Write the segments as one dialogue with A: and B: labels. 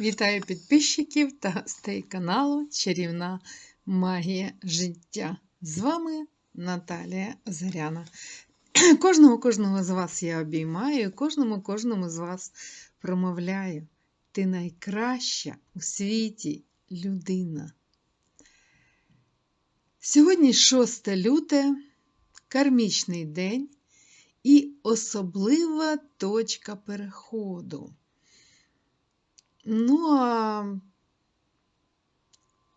A: Вітаю підписчиків та гостей каналу Чарівна Магія життя. З вами Наталія Озаряна. Кожного кожного з вас я обіймаю, кожному кожному з вас промовляю. Ти найкраща у світі людина. Сьогодні 6 люте, кармічний день і особлива точка переходу. Ну, а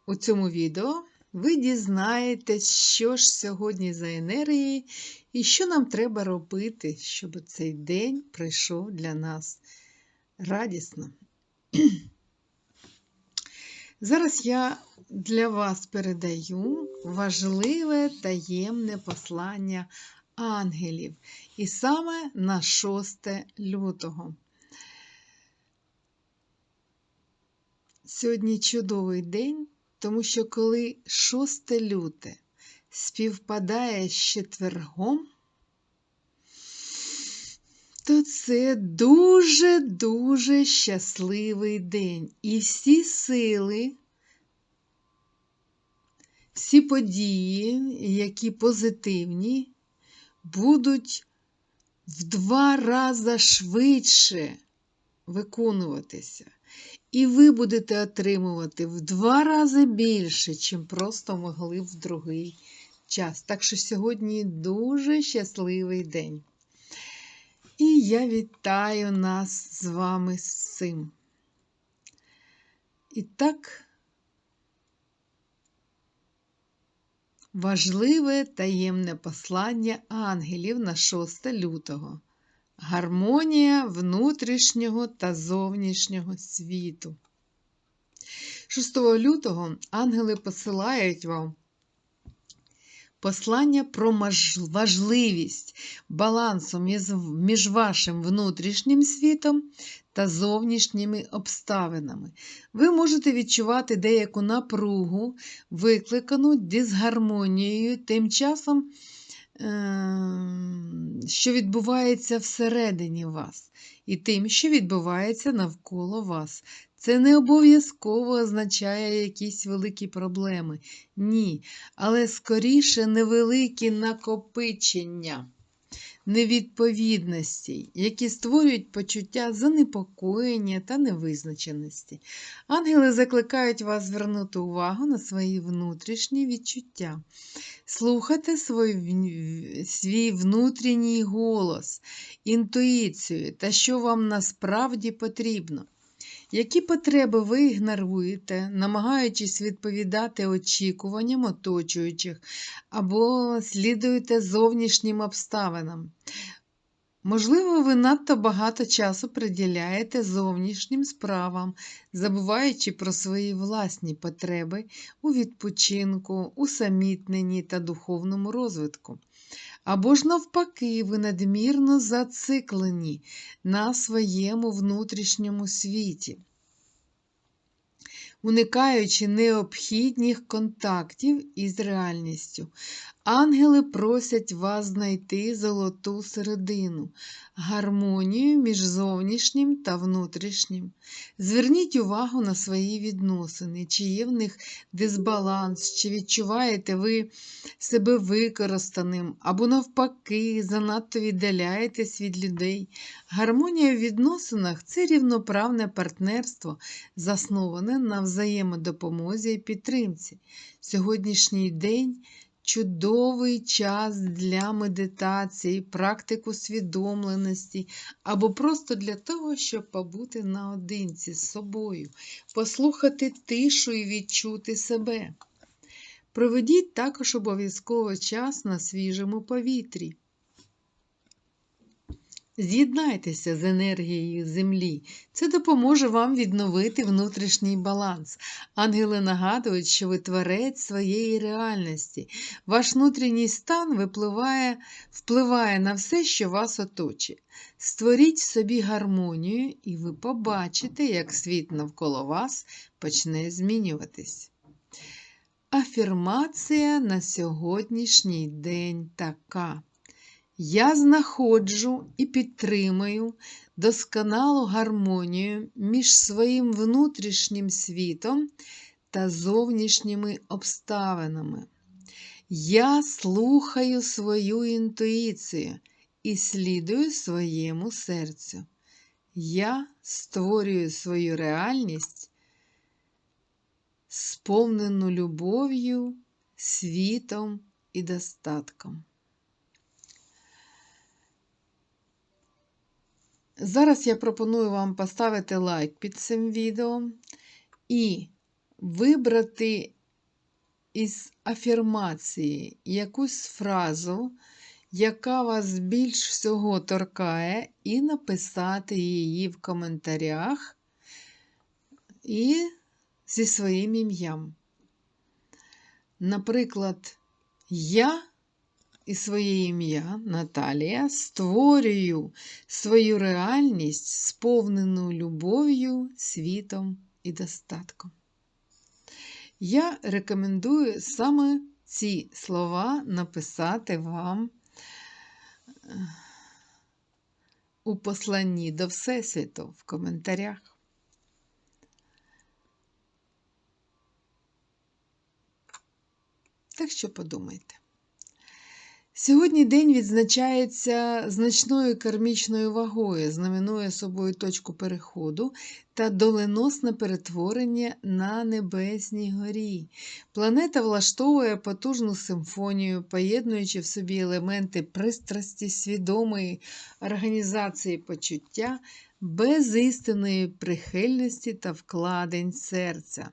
A: у цьому відео ви дізнаєтесь, що ж сьогодні за енергії і що нам треба робити, щоб цей день прийшов для нас радісно. Зараз я для вас передаю важливе таємне послання ангелів, і саме на 6 лютого. Сьогодні чудовий день, тому що коли 6 люте співпадає з четвергом, то це дуже-дуже щасливий день. І всі сили, всі події, які позитивні, будуть в два рази швидше виконуватися. І ви будете отримувати в два рази більше, чим просто могли в другий час. Так що сьогодні дуже щасливий день. І я вітаю нас з вами з цим. І так, важливе таємне послання ангелів на 6 лютого. Гармонія внутрішнього та зовнішнього світу. 6 лютого ангели посилають вам послання про важливість балансу між вашим внутрішнім світом та зовнішніми обставинами. Ви можете відчувати деяку напругу, викликану дисгармонією, тим часом. Ем, що відбувається всередині вас, і тим, що відбувається навколо вас. Це не обов'язково означає якісь великі проблеми. Ні. Але скоріше невеликі накопичення невідповідностей, які створюють почуття занепокоєння та невизначеності. Ангели закликають вас звернути увагу на свої внутрішні відчуття, слухати свій, свій внутрішній голос, інтуїцію та що вам насправді потрібно. Які потреби ви ігноруєте, намагаючись відповідати очікуванням оточуючих або слідуєте зовнішнім обставинам? Можливо, ви надто багато часу приділяєте зовнішнім справам, забуваючи про свої власні потреби у відпочинку, усамітненні та духовному розвитку. Або ж, навпаки, ви надмірно зациклені на своєму внутрішньому світі, уникаючи необхідних контактів із реальністю. Ангели просять вас знайти золоту середину, гармонію між зовнішнім та внутрішнім. Зверніть увагу на свої відносини, чи є в них дисбаланс, чи відчуваєте ви себе використаним, або, навпаки, занадто віддаляєтесь від людей. Гармонія в відносинах це рівноправне партнерство, засноване на взаємодопомозі і підтримці. Сьогоднішній день чудовий час для медитації, практик усвідомленості, або просто для того, щоб побути наодинці з собою, послухати тишу і відчути себе. Проведіть також обов'язково час на свіжому повітрі. З'єднайтеся з енергією Землі. Це допоможе вам відновити внутрішній баланс. Ангели нагадують, що ви творець своєї реальності. Ваш внутрішній стан випливає, впливає на все, що вас оточує. Створіть собі гармонію, і ви побачите, як світ навколо вас почне змінюватись. Афірмація на сьогоднішній день така. Я знаходжу і підтримую досконалу гармонію між своїм внутрішнім світом та зовнішніми обставинами. Я слухаю свою інтуїцію і слідую своєму серцю. Я створюю свою реальність, сповнену любов'ю, світом і достатком. Зараз я пропоную вам поставити лайк під цим відео і вибрати із афірмації якусь фразу, яка вас більш всього торкає, і написати її в коментарях і зі своїм ім'ям. Наприклад, я і своє ім'я Наталія створюю свою реальність, сповнену любов'ю, світом і достатком. Я рекомендую саме ці слова написати вам е, у посланні до Всесвіту в коментарях. Так що подумайте. Сьогодні день відзначається значною кармічною вагою, знаменує собою точку переходу та доленосне перетворення на Небесній горі. Планета влаштовує потужну симфонію, поєднуючи в собі елементи пристрасті, свідомої організації почуття. Без істинної прихильності та вкладень серця.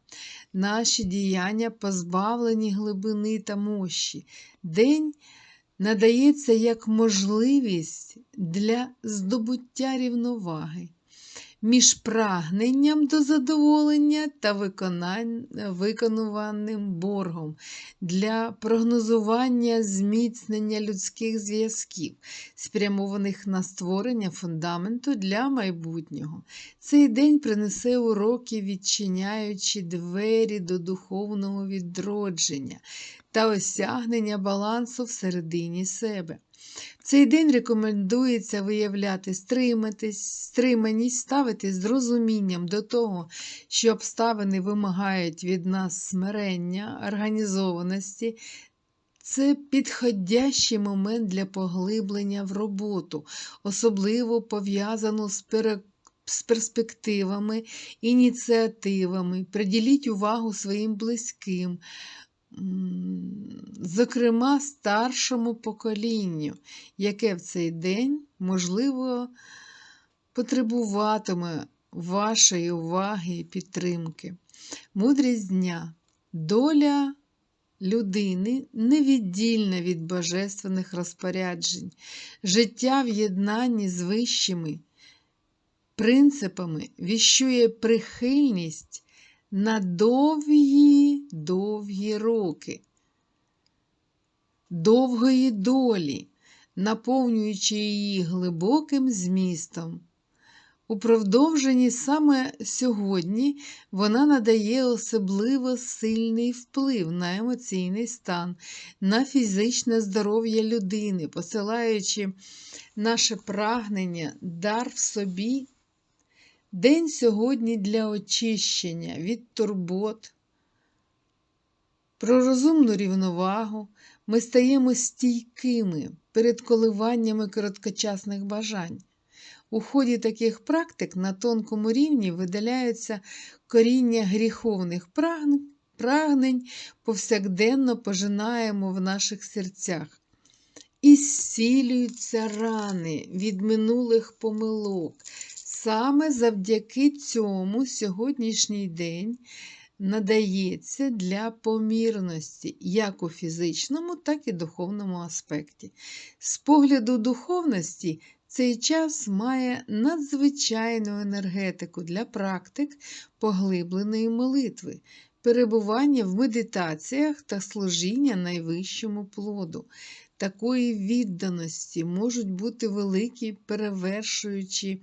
A: Наші діяння позбавлені глибини та мощі. День надається як можливість для здобуття рівноваги між прагненням до задоволення та виконуваним боргом для прогнозування зміцнення людських зв'язків, спрямованих на створення фундаменту для майбутнього. Цей день принесе уроки, відчиняючи двері до духовного відродження та осягнення балансу всередині себе. Цей день рекомендується виявляти стриманість, ставитись з розумінням до того, що обставини вимагають від нас смирення, організованості. Це підходящий момент для поглиблення в роботу, особливо пов'язану з з перспективами, ініціативами, приділіть увагу своїм близьким, зокрема старшому поколінню, яке в цей день, можливо, потребуватиме вашої уваги і підтримки. Мудрість дня, доля людини невіддільна від божественних розпоряджень, життя в єднанні з вищими принципами віщує прихильність на довгі-довгі роки, довгої долі, наповнюючи її глибоким змістом. У продовженні саме сьогодні вона надає особливо сильний вплив на емоційний стан, на фізичне здоров'я людини, посилаючи наше прагнення, дар в собі День сьогодні для очищення від турбот. Про розумну рівновагу ми стаємо стійкими перед коливаннями короткочасних бажань. У ході таких практик на тонкому рівні видаляються коріння гріховних прагнень, повсякденно пожинаємо в наших серцях. І зцілюються рани від минулих помилок, Саме завдяки цьому сьогоднішній день надається для помірності як у фізичному, так і духовному аспекті. З погляду духовності, цей час має надзвичайну енергетику для практик поглибленої молитви, перебування в медитаціях та служіння найвищому плоду. Такої відданості можуть бути великі, перевершуючи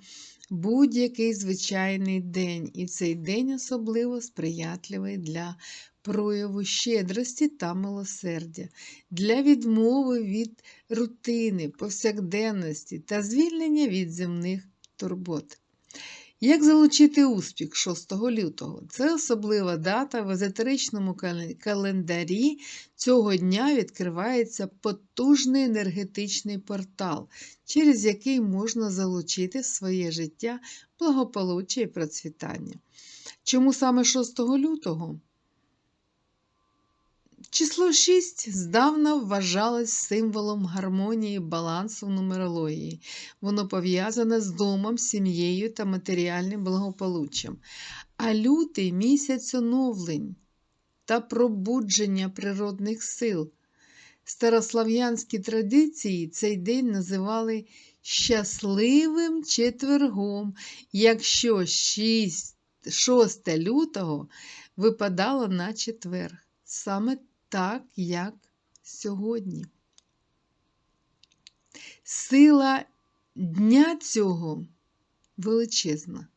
A: будь-який звичайний день, і цей день особливо сприятливий для прояву щедрості та милосердя, для відмови від рутини, повсякденності та звільнення від земних турбот. Як залучити успіх 6 лютого? Це особлива дата в езотеричному календарі. Цього дня відкривається потужний енергетичний портал, через який можна залучити в своє життя благополуччя і процвітання. Чому саме 6 лютого? Число 6 здавна вважалось символом гармонії балансу в нумерології. Воно пов'язане з домом, сім'єю та матеріальним благополуччям. А лютий місяць оновлень та пробудження природних сил. Старослав'янські традиції цей день називали щасливим четвергом, якщо 6, 6 лютого випадало на четвер. Саме так, як сьогодні. Сила дня цього величезна.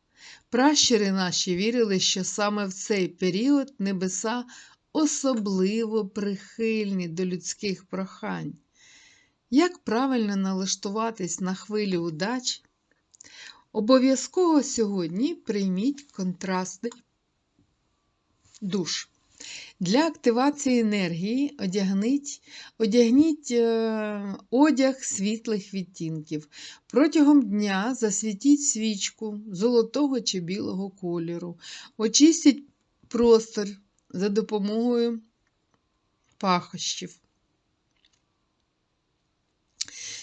A: Пращури наші вірили, що саме в цей період небеса особливо прихильні до людських прохань. Як правильно налаштуватись на хвилю удачі? Обов'язково сьогодні прийміть контрастний душ. Для активації енергії одягніть, одягніть е, одяг світлих відтінків. Протягом дня засвітіть свічку золотого чи білого кольору. Очистіть простор за допомогою пахощів.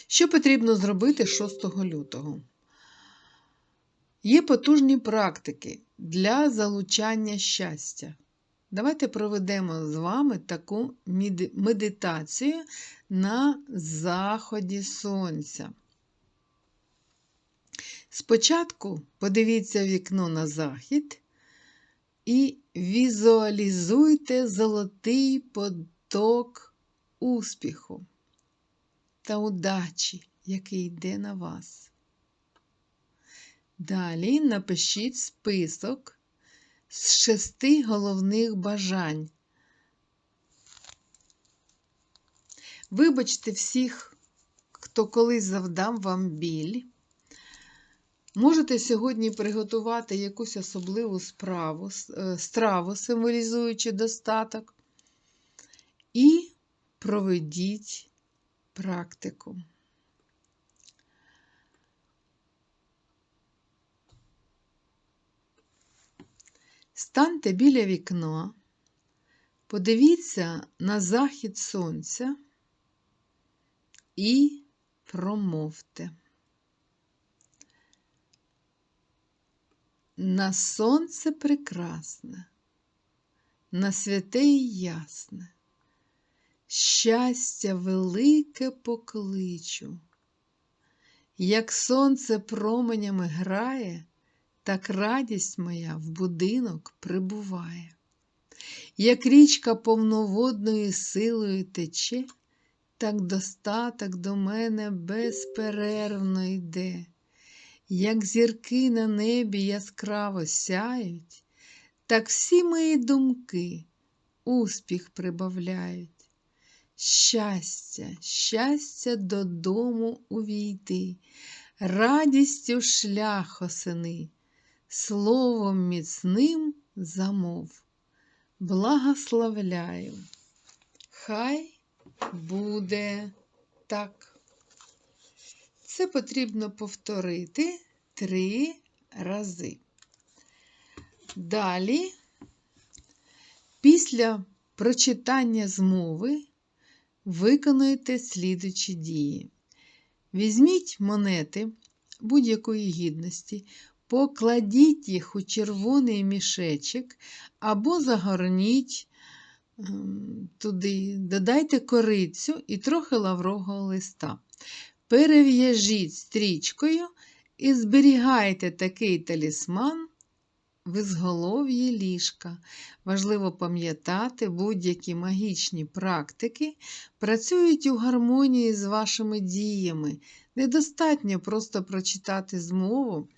A: Що потрібно зробити 6 лютого? Є потужні практики для залучання щастя. Давайте проведемо з вами таку медитацію на заході сонця. Спочатку подивіться вікно на захід і візуалізуйте золотий поток успіху та удачі, який йде на вас. Далі напишіть список з шести головних бажань. Вибачте всіх, хто колись завдав вам біль. Можете сьогодні приготувати якусь особливу справу, е, страву, символізуючи достаток, і проведіть практику. Станьте біля вікна, подивіться на захід сонця і промовте. На сонце прекрасне, на святе і ясне, щастя велике покличу. Як сонце променями грає, так радість моя в будинок прибуває. Як річка повноводною силою тече, так достаток до мене безперервно йде. Як зірки на небі яскраво сяють, так всі мої думки успіх прибавляють. Щастя, щастя додому увійти, радістю шлях осени, словом міцним замов. Благословляю. Хай буде так. Це потрібно повторити три рази. Далі, після прочитання змови, виконуйте слідучі дії. Візьміть монети будь-якої гідності, покладіть їх у червоний мішечок або загорніть ем, туди, додайте корицю і трохи лаврового листа. Перев'яжіть стрічкою і зберігайте такий талісман в ізголов'ї ліжка. Важливо пам'ятати, будь-які магічні практики працюють у гармонії з вашими діями. Недостатньо просто прочитати змову.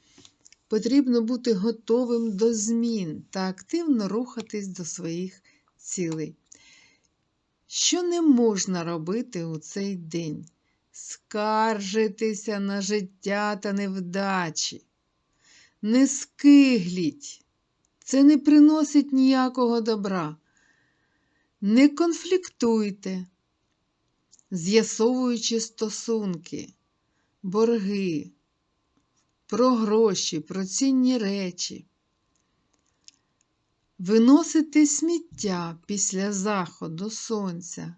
A: Потрібно бути готовим до змін та активно рухатись до своїх цілий. Що не можна робити у цей день? Скаржитися на життя та невдачі. Не скигліть. Це не приносить ніякого добра. Не конфліктуйте, з'ясовуючи стосунки, борги, про гроші, про цінні речі. Виносити сміття після заходу сонця.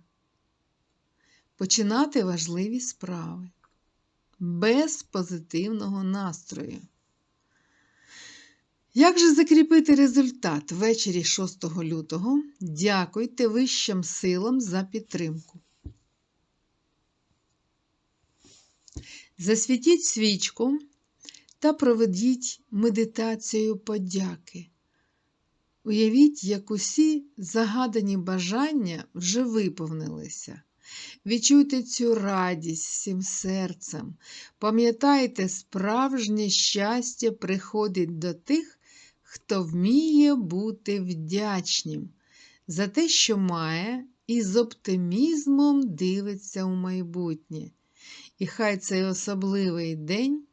A: Починати важливі справи без позитивного настрою. Як же закріпити результат ввечері 6 лютого? Дякуйте вищим силам за підтримку. Засвітіть свічку та проведіть медитацію подяки. Уявіть, як усі загадані бажання вже виповнилися. Відчуйте цю радість всім серцем. Пам'ятайте, справжнє щастя приходить до тих, хто вміє бути вдячним за те, що має, і з оптимізмом дивиться у майбутнє. І хай цей особливий день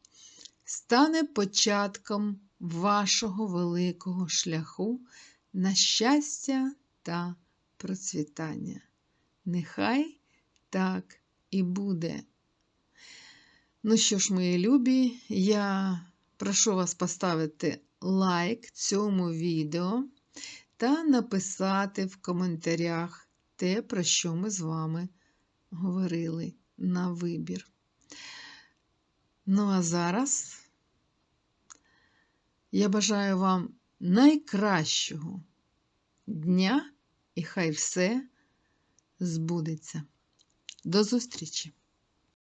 A: стане початком вашого великого шляху на щастя та процвітання. Нехай так і буде. Ну що ж, мої любі, я прошу вас поставити лайк цьому відео та написати в коментарях те, про що ми з вами говорили на вибір. Ну, а зараз я бажаю вам найкращого дня і хай все збудеться. До зустрічі!